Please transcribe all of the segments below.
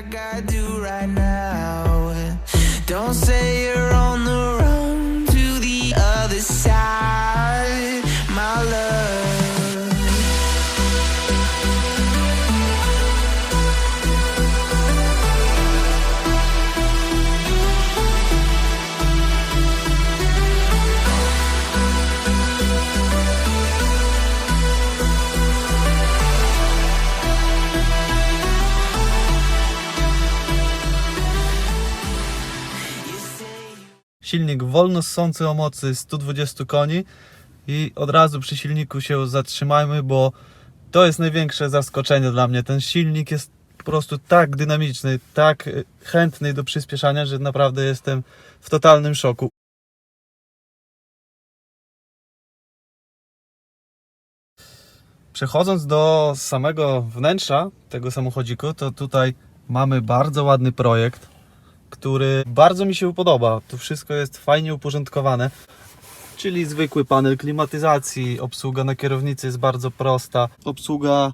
like I do right now. Don't say you're on Silnik wolno ssący o mocy 120 koni i od razu przy silniku się zatrzymajmy, bo to jest największe zaskoczenie dla mnie. Ten silnik jest po prostu tak dynamiczny, tak y, chętny do przyspieszania, że naprawdę jestem w totalnym szoku. Przechodząc do samego wnętrza tego samochodziku, to tutaj mamy bardzo ładny projekt, który bardzo mi się podoba. Tu wszystko jest fajnie uporządkowane, czyli zwykły panel klimatyzacji, obsługa na kierownicy jest bardzo prosta, obsługa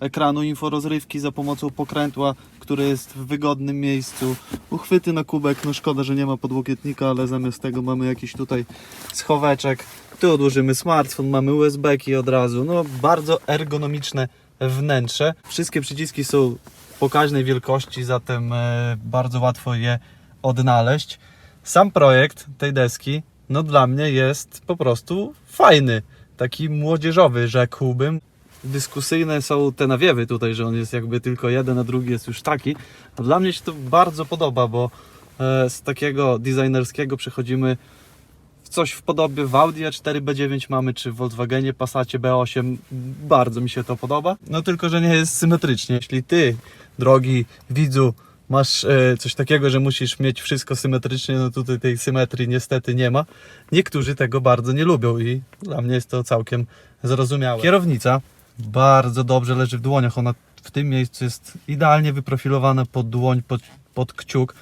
ekranu inforozrywki za pomocą pokrętła, które jest w wygodnym miejscu, uchwyty na kubek, no szkoda, że nie ma podłokietnika, ale zamiast tego mamy jakiś tutaj schoweczek, tu odłożymy smartfon, mamy USB-ki od razu, no bardzo ergonomiczne wnętrze. Wszystkie przyciski są pokaźnej wielkości, zatem e, bardzo łatwo je odnaleźć. Sam projekt tej deski, no dla mnie jest po prostu fajny, taki młodzieżowy rzekłbym. Dyskusyjne są te nawiewy tutaj, że on jest jakby tylko jeden, a drugi jest już taki. A dla mnie się to bardzo podoba, bo e, z takiego designerskiego przechodzimy coś w podobie w Audi A4 B9 mamy, czy w Volkswagenie Passacie B8. Bardzo mi się to podoba. No tylko, że nie jest symetrycznie. Jeśli ty, drogi widzu, masz e, coś takiego, że musisz mieć wszystko symetrycznie, no tutaj tej symetrii niestety nie ma. Niektórzy tego bardzo nie lubią i dla mnie jest to całkiem zrozumiałe. Kierownica bardzo dobrze leży w dłoniach. Ona w tym miejscu jest idealnie wyprofilowana pod dłoń, pod, pod kciuk.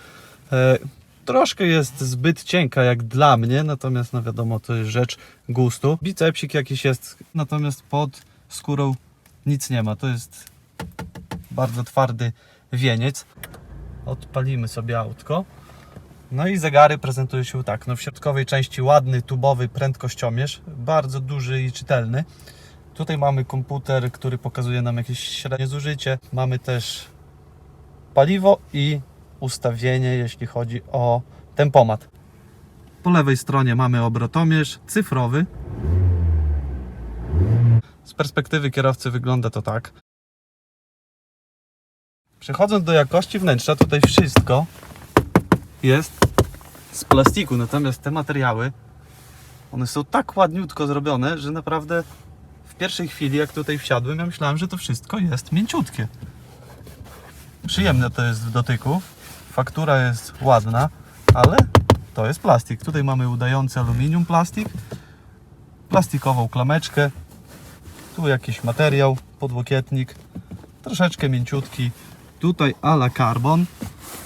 E, troszkę jest zbyt cienka jak dla mnie, natomiast no wiadomo, to jest rzecz gustu. Bicepsik jakiś jest, natomiast pod skórą nic nie ma. To jest bardzo twardy wieniec. Odpalimy sobie autko. No i zegary prezentują się tak. No w środkowej części ładny, tubowy prędkościomierz, bardzo duży i czytelny. Tutaj mamy komputer, który pokazuje nam jakieś średnie zużycie. Mamy też paliwo i ustawienie, jeśli chodzi o tempomat. Po lewej stronie mamy obrotomierz cyfrowy. Z perspektywy kierowcy wygląda to tak. Przechodząc do jakości wnętrza, tutaj wszystko jest z plastiku, natomiast te materiały, one są tak ładniutko zrobione, że naprawdę w pierwszej chwili, jak tutaj wsiadłem, ja myślałem, że to wszystko jest mięciutkie. Przyjemne to jest w dotyku, faktura jest ładna, ale to jest plastik. Tutaj mamy udający aluminium plastik, plastikową klameczkę, tu jakiś materiał, podłokietnik, troszeczkę mięciutki, tutaj ala carbon.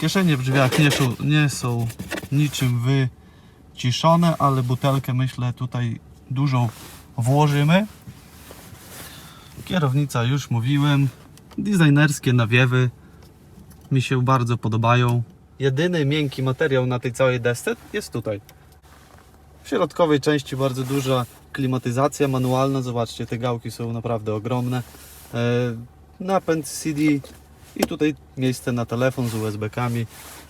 Kieszenie w drzwiach nie są, nie są niczym wyciszone, ale butelkę myślę tutaj dużą włożymy. Kierownica już mówiłem, designerskie nawiewy mi się bardzo podobają. Jedyny miękki materiał na tej całej desce jest tutaj. W środkowej części bardzo duża klimatyzacja manualna. Zobaczcie, te gałki są naprawdę ogromne. E, Napęd CD i tutaj miejsce na telefon z USB-kami.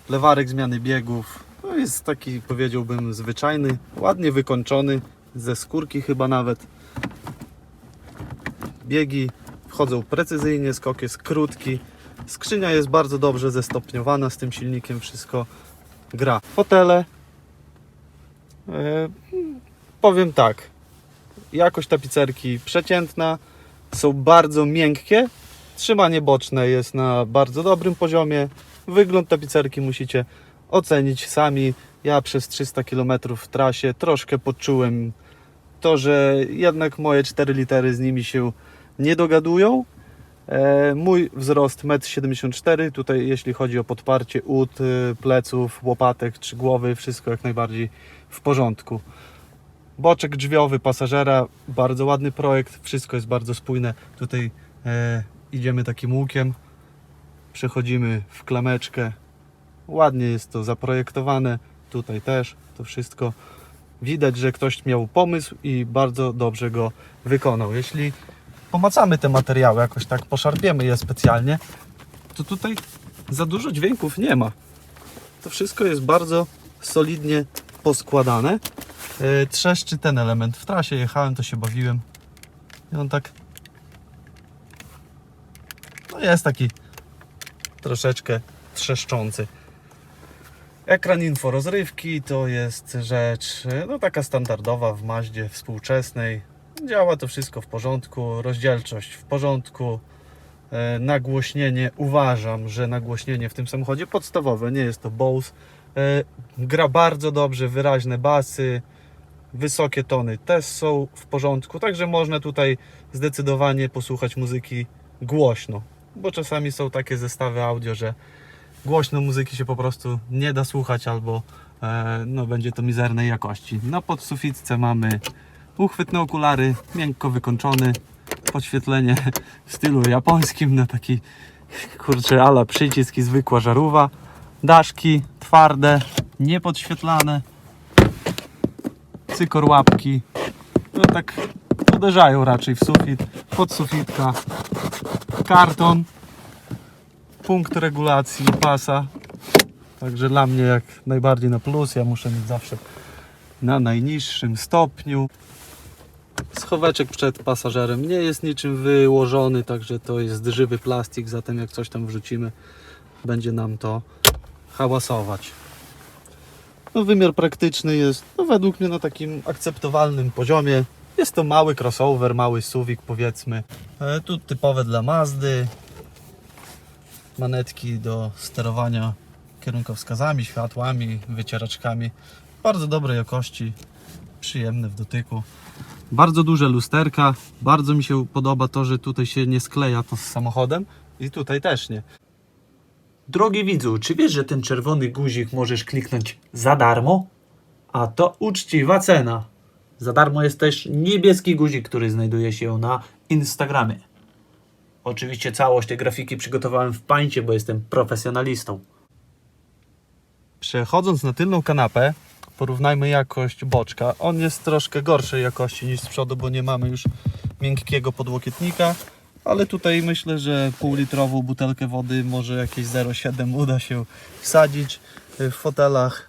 Lewarek zmiany biegów. To jest taki, powiedziałbym, zwyczajny, ładnie wykończony, ze skórki chyba nawet. Biegi wchodzą precyzyjnie, skok jest krótki. Skrzynia jest bardzo dobrze zestopniowana z tym silnikiem, wszystko gra. Fotele. E, powiem tak. Jakość tapicerki przeciętna. Są bardzo miękkie. Trzymanie boczne jest na bardzo dobrym poziomie. Wygląd tapicerki musicie ocenić sami. Ja przez 300 km w trasie troszkę poczułem to, że jednak moje 4 litery z nimi się nie dogadują. E, Mój wzrost 1,74 m. Tutaj, jeśli chodzi o podparcie ud, y, pleców, łopatek czy głowy, wszystko jak najbardziej w porządku. Boczek drzwiowy pasażera, bardzo ładny projekt, wszystko jest bardzo spójne. Tutaj e, idziemy takim łukiem. przechodzimy w klameczkę. Ładnie jest to zaprojektowane. Tutaj też to wszystko. Widać, że ktoś miał pomysł i bardzo dobrze go wykonał. Jeśli pomacamy te materiały, jakoś tak poszarpiemy je specjalnie, to tutaj za dużo dźwięków nie ma. To wszystko jest bardzo solidnie poskładane. Yy, Trzeszczy ten element. W trasie jechałem, to się bawiłem. I on tak. No jest taki troszeczkę trzeszczący. Ekran inforozrywki to jest rzecz no taka standardowa w Maździe współczesnej. Działa to wszystko w porządku, rozdzielczość w porządku. E, Nagłośnienie uważam, że nagłośnienie w tym samochodzie podstawowe, nie jest to Bose. E, Gra bardzo dobrze, wyraźne basy, wysokie tony też są w porządku, także można tutaj zdecydowanie posłuchać muzyki głośno, bo czasami są takie zestawy audio, że głośno muzyki się po prostu nie da słuchać albo e, no, będzie to mizernej jakości. Na podsufitce mamy uchwytne okulary, miękko wykończony, podświetlenie w stylu japońskim na taki kurczę ala przycisk i zwykła żarówa, daszki twarde, niepodświetlane, cykor łapki, no tak uderzają raczej w sufit, podsufitka, karton, punkt regulacji pasa. Także dla mnie jak najbardziej na plus. Ja muszę mieć zawsze na najniższym stopniu. Schoweczek przed pasażerem nie jest niczym wyłożony, także to jest żywy plastik, zatem jak coś tam wrzucimy, będzie nam to hałasować. No, wymiar praktyczny jest no, według mnie na takim akceptowalnym poziomie. Jest to mały crossover, mały suwik powiedzmy. E, tu typowe dla Mazdy, manetki do sterowania kierunkowskazami, światłami, wycieraczkami. Bardzo dobrej jakości, przyjemne w dotyku. Bardzo duże lusterka. Bardzo mi się podoba to, że tutaj się nie skleja to z samochodem i tutaj też nie. Drogi widzu, czy wiesz, że ten czerwony guzik możesz kliknąć za darmo? A to uczciwa cena. Za darmo jest też niebieski guzik, który znajduje się na Instagramie. Oczywiście całość tej grafiki przygotowałem w pańcie, bo jestem profesjonalistą. Przechodząc na tylną kanapę, porównajmy jakość boczka. On jest troszkę gorszej jakości niż z przodu, bo nie mamy już miękkiego podłokietnika. Ale tutaj myślę, że półlitrową butelkę wody, może jakieś 0,7 uda się wsadzić w fotelach.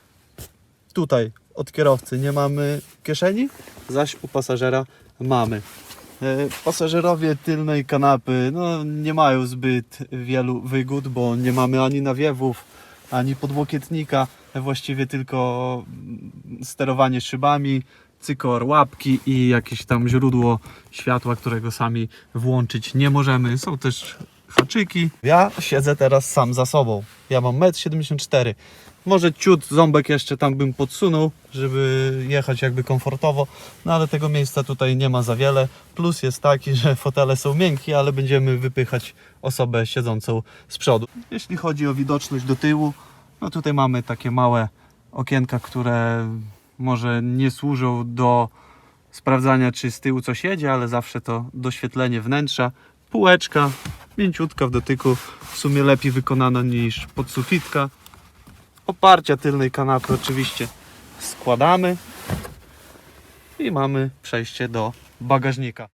Tutaj od kierowcy nie mamy kieszeni, zaś u pasażera mamy. E, Pasażerowie tylnej kanapy no, nie mają zbyt wielu wygód, bo nie mamy ani nawiewów, ani podłokietnika, właściwie tylko sterowanie szybami, cykor łapki i jakieś tam źródło światła, którego sami włączyć nie możemy. Są też haczyki. Ja siedzę teraz sam za sobą. Ja mam 1,74 m. Może ciut ząbek jeszcze tam bym podsunął, żeby jechać jakby komfortowo, no ale tego miejsca tutaj nie ma za wiele. Plus jest taki, że fotele są miękkie, ale będziemy wypychać osobę siedzącą z przodu. Jeśli chodzi o widoczność do tyłu, no tutaj mamy takie małe okienka, które może nie służą do sprawdzania, czy z tyłu coś jedzie, ale zawsze to doświetlenie wnętrza. Półeczka, mięciutka w dotyku, w sumie lepiej wykonana niż podsufitka. Oparcia tylnej kanapy oczywiście składamy i mamy przejście do bagażnika.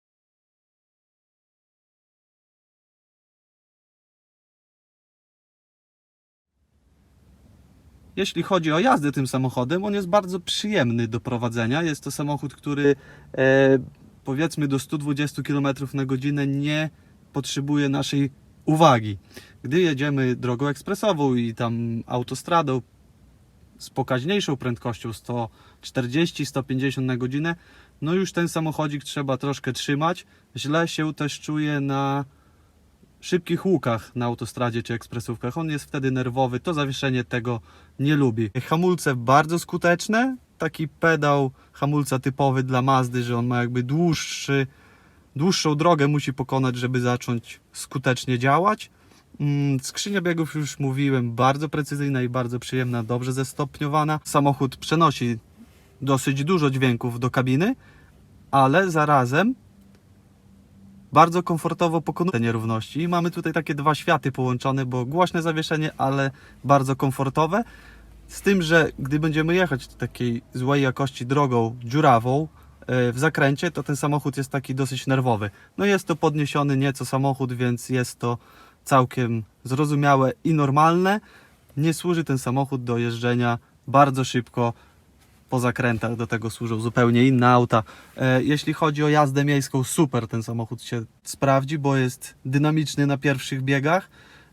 Jeśli chodzi o jazdę tym samochodem, on jest bardzo przyjemny do prowadzenia. Jest to samochód, który e, powiedzmy do 120 km na godzinę nie potrzebuje naszej uwagi. Gdy jedziemy drogą ekspresową i tam autostradą z pokaźniejszą prędkością 140-150 na godzinę, no już ten samochodzik trzeba troszkę trzymać. Źle się też czuje na szybkich łukach na autostradzie czy ekspresówkach. On jest wtedy nerwowy, to zawieszenie tego nie lubi. Hamulce bardzo skuteczne, taki pedał hamulca typowy dla Mazdy, że on ma jakby dłuższy, dłuższą drogę musi pokonać, żeby zacząć skutecznie działać. Mm, Skrzynia biegów już mówiłem, bardzo precyzyjna i bardzo przyjemna, dobrze zestopniowana. Samochód przenosi dosyć dużo dźwięków do kabiny, ale zarazem bardzo komfortowo pokonuje te nierówności. Mamy tutaj takie dwa światy połączone, bo głośne zawieszenie, ale bardzo komfortowe. Z tym, że gdy będziemy jechać takiej złej jakości drogą dziurawą e, w zakręcie, to ten samochód jest taki dosyć nerwowy. No jest to podniesiony nieco samochód, więc jest to całkiem zrozumiałe i normalne. Nie służy ten samochód do jeżdżenia bardzo szybko po zakrętach, do tego służą zupełnie inne auta. E, Jeśli chodzi o jazdę miejską, super ten samochód się sprawdzi, bo jest dynamiczny na pierwszych biegach,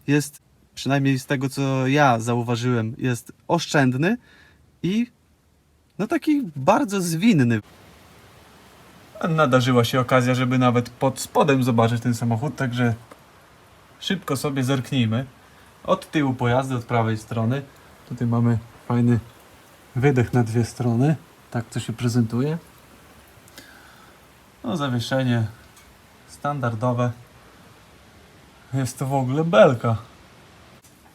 jest przynajmniej z tego co ja zauważyłem, jest oszczędny i no taki bardzo zwinny. Nadarzyła się okazja, żeby nawet pod spodem zobaczyć ten samochód, także szybko sobie zerknijmy. Od tyłu pojazdu, od prawej strony. Tutaj mamy fajny wydech na dwie strony. Tak to się prezentuje. No zawieszenie standardowe. Jest to w ogóle belka.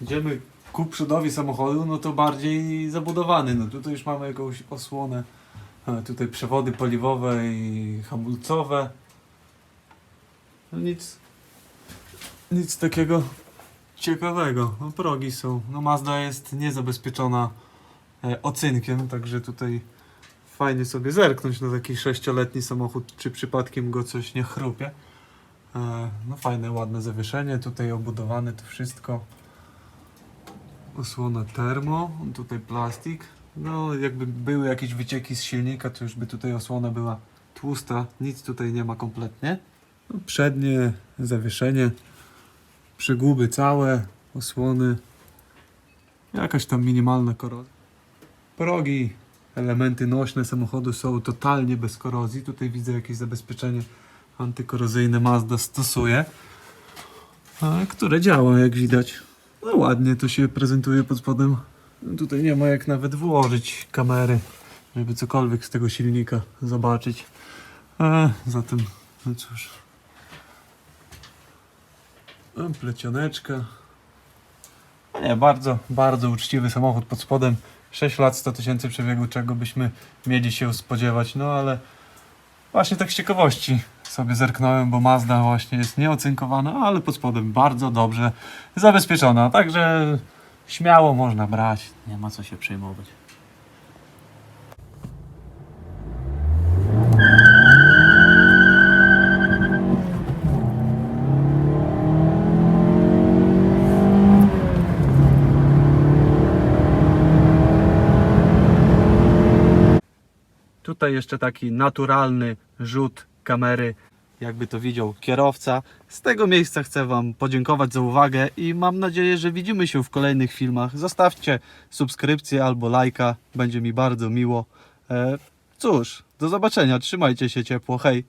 Idziemy ku przodowi samochodu, no to bardziej zabudowany. No tutaj już mamy jakąś osłonę. A, tutaj przewody paliwowe i hamulcowe. No nic, nic takiego ciekawego. No progi są. No Mazda jest niezabezpieczona e, ocynkiem, także tutaj fajnie sobie zerknąć na taki sześcioletni samochód, czy przypadkiem go coś nie chrupie. E, No fajne, ładne zawieszenie, tutaj obudowane to wszystko. Osłona termo, tutaj plastik. No jakby były jakieś wycieki z silnika, to już by tutaj osłona była tłusta. Nic tutaj nie ma kompletnie. No, przednie zawieszenie, przygłuby całe, osłony. Jakaś tam minimalna korozja. Progi, elementy nośne samochodu są totalnie bez korozji. Tutaj widzę jakieś zabezpieczenie antykorozyjne Mazda stosuje, które działa jak widać. No ładnie to się prezentuje pod spodem. Tutaj nie ma jak nawet włożyć kamery, żeby cokolwiek z tego silnika zobaczyć. A, zatem, no cóż. Plecioneczka. Nie, bardzo, bardzo uczciwy samochód pod spodem. 6 lat, 100 tysięcy przebiegu, czego byśmy mieli się spodziewać, no ale właśnie tak z ciekawości sobie zerknąłem, bo Mazda właśnie jest nieocynkowana, ale pod spodem bardzo dobrze zabezpieczona, także śmiało można brać, nie ma co się przejmować. Tutaj jeszcze taki naturalny rzut kamery, jakby to widział kierowca. Z tego miejsca chcę Wam podziękować za uwagę i mam nadzieję, że widzimy się w kolejnych filmach. Zostawcie subskrypcję albo lajka, będzie mi bardzo miło. E, cóż, do zobaczenia, trzymajcie się ciepło, hej!